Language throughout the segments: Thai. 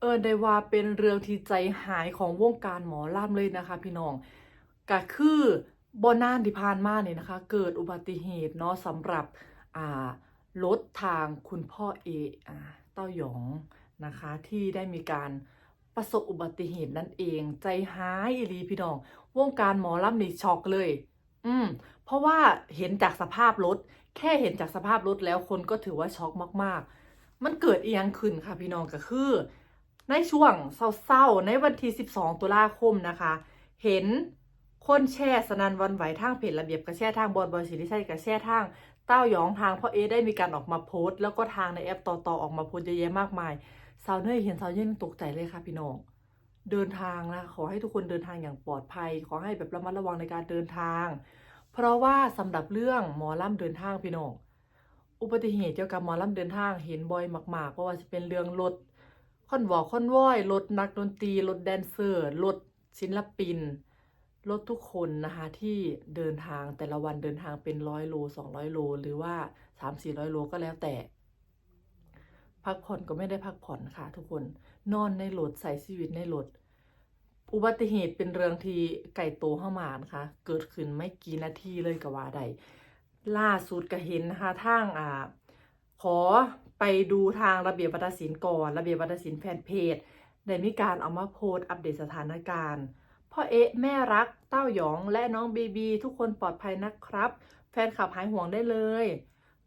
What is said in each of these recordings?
เอิ้นได้ว่าเป็นเรื่องที่ใจหายของวงการหมอลำเลยนะคะ พี่น้องก็คือบ่นานที่ผ่านมาเนี่ยนะคะ เกิดอุบัติเหตุเนาะสำหรับอ่ารถทางคุณพ่อเออาเต้าหยองนะคะ ที่ได้มีการประสบอุบัติเหตุนั่นเอง ใจหายอีลีพี่น้อง วงการหมอลำนี่ช็อกเลย อืม เพราะว่าเห็นจากสภาพรถ แค่เห็นจากสภาพรถแล้วคนก็ถือว่าช็อกมาก ๆ มันเกิดเอียงขึ้นค่ะพี่น้องก็คือ ในช่วงเศร้าๆในวันที่ 12 ตุลาคมนะคะ เห็นคนแช่สนันวันไหวทางเพจระเบียบกระแช่ทางบอลบอลศิริชัยกระแช่ทางเต้าหยองทางพ่อเอได้มีการออกมาโพสต์ แล้วก็ทางในแอปต่อๆออกมาโพสต์เยอะแยะมากมายสาวเนยเห็นสาวเนยยังตกใจเลยค่ะพี่น้องเดินทางนะขอให้ทุกคนเดินทางอย่างปลอดภัย ขอให้แบบระมัดระวังในการเดินทาง เพราะว่าสำหรับเรื่องหมอลำเดินทางพี่น้องอุบัติเหตุเกี่ยวกับหมอลำเดินทางเห็นบ่อยมากๆเพราะว่าจะเป็นเรื่องรถ คอนวอคอนว้อยรถนักดนตรีรถแดนเซอร์รถศิลปินรถทุกคนนะคะที่เดินทางแต่ละวันเดินทางเป็นร้อยโลสองร้อยโล หรือว่าสามสี่ร้อยโลก็แล้วแต่ พักผ่อนก็ไม่ได้พักผ่อนค่ะ ทุกคนนอนในรถใส่ชีวิตในรถอุบัติเหตุเป็นเรื่องที่ไก่โตเข้ามานะคะเกิดขึ้นไม่กี่นาทีเลยก็ว่าได้ล่าสุดก็เห็นนะคะทางอ่าขอ ไปดูทางระเบียบวัฒนศิลป์ก่อน ระเบียบวัฒนศิลป์แฟนเพจได้มีการเอามาโพสต์อัปเดตสถานการณ์พ่อเอ๊ะแม่รักเต้าหยองและน้องบีบีทุกคนปลอดภัยนะครับ แฟนขับหายห่วงได้เลย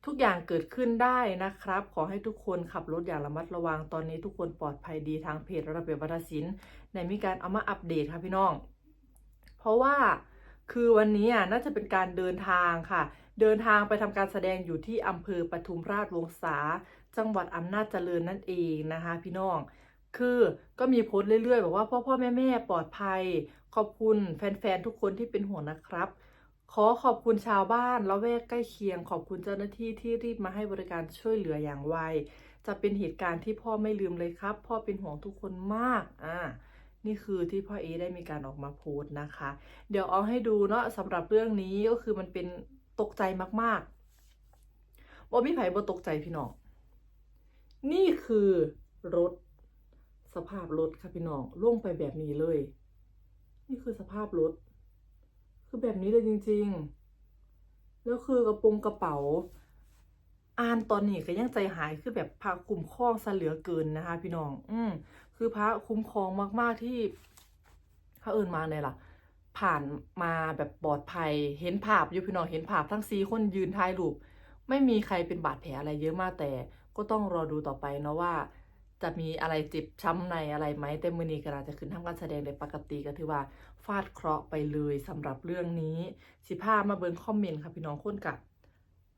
ทุกอย่างเกิดขึ้นได้นะครับ ขอให้ทุกคนขับรถอย่างระมัดระวังตอนนี้ทุกคนปลอดภัยดีทางเพจระเบียบวัฒนศิลป์ได้มีการเอามาอัปเดตค่ะพี่น้อง เพราะว่าคือวันนี้น่าจะเป็นการเดินทางค่ะ เดินทางไปทำการแสดงอยู่ที่อำเภอปทุมราชวงศา จังหวัดอำนาจเจริญนั่นเองนะคะ พี่น้อง คือก็มีโพสต์เรื่อยๆ บอกว่าพ่อพ่อแม่แม่ปลอดภัย ขอบคุณแฟนๆ ทุกคนที่เป็นห่วงนะครับ ขอขอบคุณชาวบ้านละแวกใกล้เคียง ขอบคุณเจ้าหน้าที่ที่รีบมาให้บริการช่วยเหลืออย่างไว จะเป็นเหตุการณ์ที่พ่อไม่ลืมเลยครับ พ่อเป็นห่วงทุกคนมาก อ่านี่คือที่พ่อเอได้มีการออกมาโพสต์นะคะ เดี๋ยวเอาให้ดูเนาะสำหรับเรื่องนี้ก็คือมันเป็นตกใจมากๆบ่มีไผบ่ตกใจพี่น้อง นี่คือรถ สภาพรถค่ะพี่น้องล่วงไปแบบนี้เลย นี่คือสภาพรถ คือแบบนี้เลยจริง ๆ แล้วคือกระโปรงกระเป๋า อ่านตอนนี้ก็ยังใจหายคือแบบพระคุ้มครองซะเหลือเกินนะคะ พี่น้อง อืมคือพระคุ้มครองมากๆที่เขาเอินมาเนี่ยล่ะ ผ่านมาแบบปลอดภัยเห็นภาพอยู่พี่น้องเห็นภาพทั้งสีคนยืนถ่ายรูปไม่มีใครเป็นบาดแผลอะไรเยอะมากแต่ ก็ต้องรอดูต่อไปเนาะว่า จะมีอะไรจ็บช้ำในอะไรไหมแต่มือนี้ก็น่าจะขึ้นทำการแสดงในปกติก็ถือว่าฟาดเคราะห์ไปเลยสำหรับเรื่องนี้สิพามาเบิ่งคอมเมนต์ค่ะพี่น้องคนกับ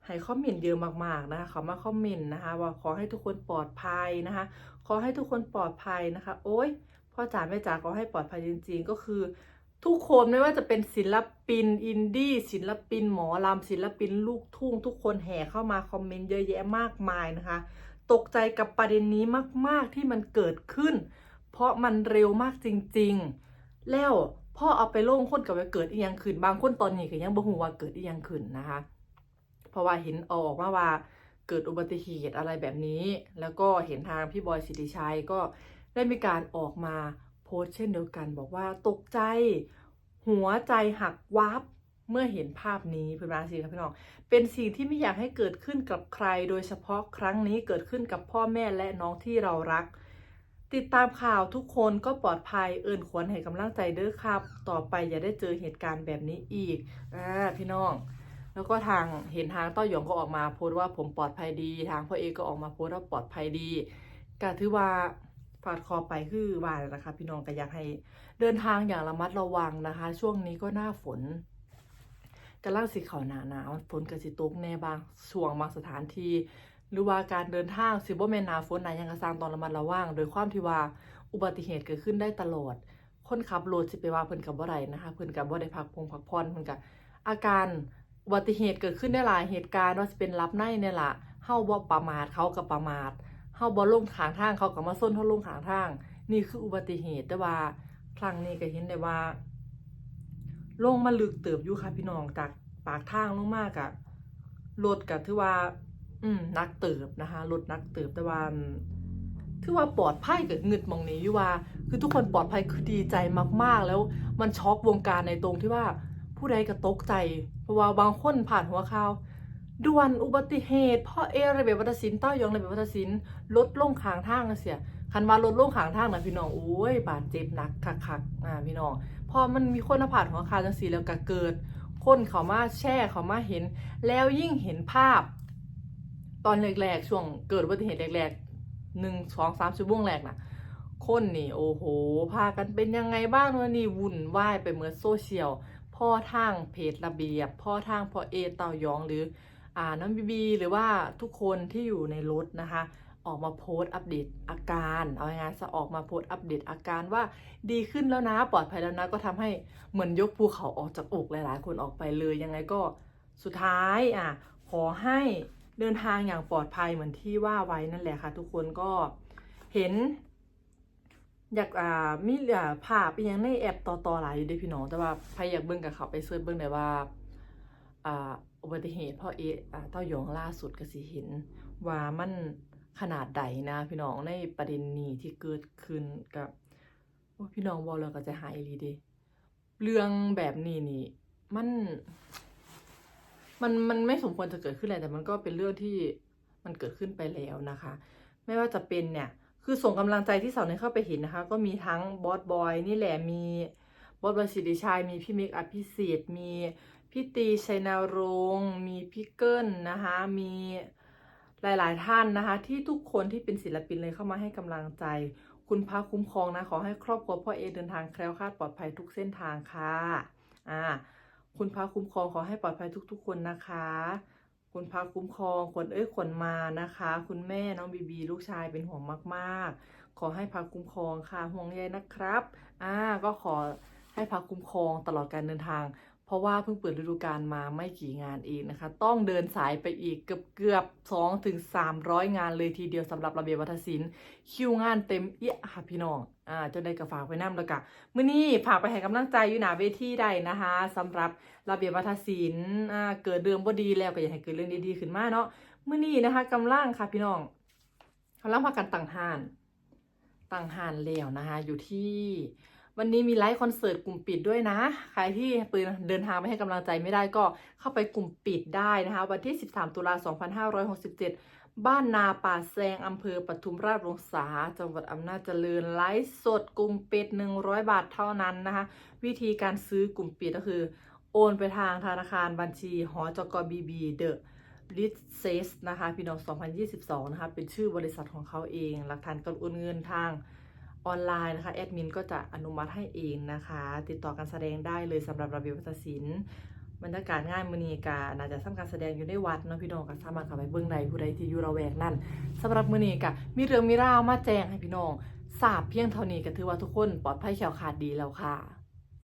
ให้คอมเมนต์เยอะมากๆนะคะเขามาคอมเมนต์นะคะ ว่าขอให้ทุกคนปลอดภัยนะคะ ขอให้ทุกคนปลอดภัยนะคะ โอ้ยพ่อจ๋าแม่จ๋าขอให้ปลอดภัยจริง ๆ ก็คือ ทุกคนไม่ว่าจะเป็นศิลปินอินดี้ศิลปินหมอลำศิลปินลูกทุ่ง ทุกคนแห่เข้ามาคอมเมนต์เยอะแยะมากมายนะคะ ตกใจกับประเด็นนี้มาก ๆที่มันเกิดขึ้น เพราะมันเร็วมากจริง ๆ แล้วพ่อเอาไปโล่งคนกับว่าเกิดอีหยังขึ้นบางคนตอนนี้ก็ยังบ่ฮู้ว่าเกิดอีหยังขึ้นนะคะ เพราะว่าเห็นออกมาว่าเกิดอุบัติเหตุอะไรแบบนี้ แล้วก็เห็นทางพี่บอยสิริชัยก็ได้มีการออกมา โพสเช่นเดียวกันบอกว่าตกใจ หัวใจหักวับเมื่อเห็นภาพนี้เพื่อนบ้านสิครับพี่น้อง เป็นสิ่งที่ไม่อยากให้เกิดขึ้นกับใคร โดยเฉพาะครั้งนี้เกิดขึ้นกับพ่อแม่และน้องที่เรารัก ติดตามข่าวทุกคนก็ปลอดภัยเอินควรให้กำลังใจเด้อครับ ต่อไปอย่าได้เจอเหตุการณ์แบบนี้อีกอ่าพี่น้อง แล้วก็ทางเห็นทางเต้าหยองก็ออกมาโพสต์ว่าผมปลอดภัยดี ทางพ่อเอกก็ออกมาโพสต์ว่าปลอดภัยดีก็ถือว่า ฝาดคอไปคือว่านะคะ พี่น้องก็อยากให้เดินทางอย่างระมัดระวังนะคะ ช่วงนี้ก็หน้าฝนกำลังสิเขาหนาหนาวฝนก็สิตกแน่บางช่วงบางสถานที่หรือว่าการเดินทางสิบ่แม่นนาฝนไหนยังกระซางตอนระมัดระวังโดยความที่ว่าอุบัติเหตุเกิดขึ้นได้ตลอด คนขับรถสิไปว่าเพิ่นกับบ่ได้นะคะเพิ่นกับบ่าได้พักพงพักผ่อนเพิ่นกับอาการอุบัติเหตุเกิดขึ้นได้หลายเหตุการณ์ว่าจะเป็นรับในเนี่ยล่ะเฮาบ่ประมาทเขาก็ประมาท เฮาบ่ลงขางทางเขาก็มาส้นเฮาลงขางทาง นี่คืออุบัติเหตุแต่ว่าครั้งนี้ก็เห็นได้ว่า ลงมาลึกเติบอยู่ค่ะพี่น้องจากปากทางลงมากอะรถก็ถือว่า อืมนักเติบนะคะรถนักเติบแต่ว่าคือว่าปลอดภัยกับเงิดมองนี้อยู่ว่า คือทุกคนปลอดภัยคือดีใจมากๆ แล้วมันช็อกวงการในตรงที่ว่าผู้ใดก็ตกใจ เพราะว่าบางคนผ่านหัวข่าว ด่วนอุบัติเหตุเพ่อเอระเบียบวัฒศิลป์ต้ายองระเบียบวัฒศิลป์ลดลงขางทางเสียคันว่าลดลงขางทางนะพี่น้องโอ้ยบาดเจ็บหนักคักๆอ่าพี่น้องพอมันมีคนมาผ่านหัวข่าจังสีแล้วก็เกิด คนเขามาแช่เขามาเห็น แล้วยิ่งเห็นภาพ ตอนแรกๆช่วงเกิดอุบัติเหตุแรกๆหนึ่งสองสามชั่วโมงแรกนะคนนี่โอ้โห พากันเป็นยังไงบ้างเนนี่วุ่นวายไปเหมือนโซเชียลพ่อทางเพจระเบียบ พ่อทางพ่อเอเต่ายองหรือ น้องบีบีหรือว่าทุกคนที่อยู่ในรถนะคะ ออกมาโพสต์อัปเดตอาการ เอาไงๆจะออกมาโพสต์อัปเดตอาการว่าดีขึ้นแล้วนะปลอดภัยแล้วนะก็ทำให้เหมือนยกภูเขาออกจากอกหลายๆ คนออกไปเลยยังไงก็สุดท้ายอะขอให้เดินทางอย่างปลอดภัยเหมือนที่ว่าไว้นั่นแหละค่ะ ทุกคนก็เห็น อยากอ่ามีอ่าภาพยังในแอปต่อๆหลายอยู่ด้พี่น้องแต่ว่าใครอยากเบิ่งกับเขาไปเสิร์ชเบิ่งได้ว่าอ่า อุบัติเหตุพ่อเอะอ่าเต้ายองล่าสุดก็สิเห็น ว่ามันขนาดใดนะพี่น้องในประเด็นนี้ที่เกิดขึ้นกับพี่น้องบอกแล้วก็จะหายอีหลีเรื่องแบบนี้นี่ มันมันมันไม่สมควรจะเกิดขึ้นแหละแต่มันก็เป็นเรื่องที่มันเกิดขึ้นไปแล้วนะคะ ไม่ว่าจะเป็นเนี่ย คือส่งกำลังใจที่สาวเนยเข้าไปเห็นนะคะ ก็มีทั้งบอสบอยนี่แหละมีบอสบอยสิริชัยมีพี่เมกอภิสิทธิ์มี พี่ตีชัยนารงมีพี่เกิลนะคะ มีหลาย ๆ ท่านนะคะ ที่ทุกคนที่เป็นศิลปินเลยเข้ามาให้กำลังใจ คุณพระคุ้มครองนะ ขอให้ครอบครัวพ่อเอเดินทางแคล้วคลาดปลอดภัยทุกเส้นทางค่ะ อ่า คุณพระคุ้มครองขอให้ปลอดภัยทุก ๆ คนนะคะ คุณพระคุ้มครองคนเอ้ยขนมานะคะ คุณแม่น้องบีบีลูกชายเป็นห่วงมาก ๆ ขอให้พระคุ้มครองค่ะห่วงใยนะครับ อ่า ก็ขอให้พระคุ้มครองตลอดการเดินทาง เพราะว่าเพิ่งเปิดฤดูกาลมาไม่กี่งานเองนะคะ ต้องเดินสายไปอีกเกือบเกือบสองถึงสามร้อยงานเลยทีเดียวสำหรับระเบียบวัฒนศิลป์คิวงานเต็มเอี้ยค่ะพี่น้องอ่าจนได้กระฝากไปน้ำแล้วกะมื้อนี้ฝากไปให้กำลังใจอยู่หนาเวทีได้นะคะสำหรับระเบียบวัฒนศิลป์อ่าเกิดเรื่องบ่ดีแล้วก็อยากให้เกิดเรื่องดีๆขึ้นมาเนาะมื้อนี้นะคะกำลังค่ะพี่น้องกำลังพากันตั้งหานตั้งหานแล้วนะคะอยู่ที่ วันนี้มีไลฟ์คอนเสิร์ตกลุ่มปิดด้วยนะ ใครที่ปืนเดินทางไปให้กำลังใจไม่ได้ก็เข้าไปกลุ่มปิดได้นะคะ วันที่ 13 ตุลา2567 บ้านนาป่าแซงอำเภอปทุมราชวงศาจังหวัดอำนาจเจริญไลฟ์สดกลุ่มปิด 100 บาทเท่านั้นนะคะ วิธีการซื้อกลุ่มปิดก็คือ โอนไปทางธนาคารบัญชีหอจกบีบีเดอะลิสเซสนะคะ พี่น้อง 2022 นะคะ เป็นชื่อบริษัทของเขาเอง หลักฐานการโอนเงินทาง ออนไลน์นะคะแอดมินก็จะอนุมัติให้เองนะคะ ติดต่อการแสดงได้เลยสำหรับระเบียบวัฒนศิลป์บรรยากาศง่ายมือนีกาน่าจะทำการแสดงอยู่ในวัดเนาะพี่น้องก็สามารถเข้าไปเบื้องใดผู้ใดที่อยู่ระแวกนั่นสำหรับมือนีกะมีเรื่องมีราวมาแจ้งให้พี่น้องทราบเพียงเท่านี้ก็ถือว่าทุกคนปลอดภัยแขวขาดดีแล้วค่ะ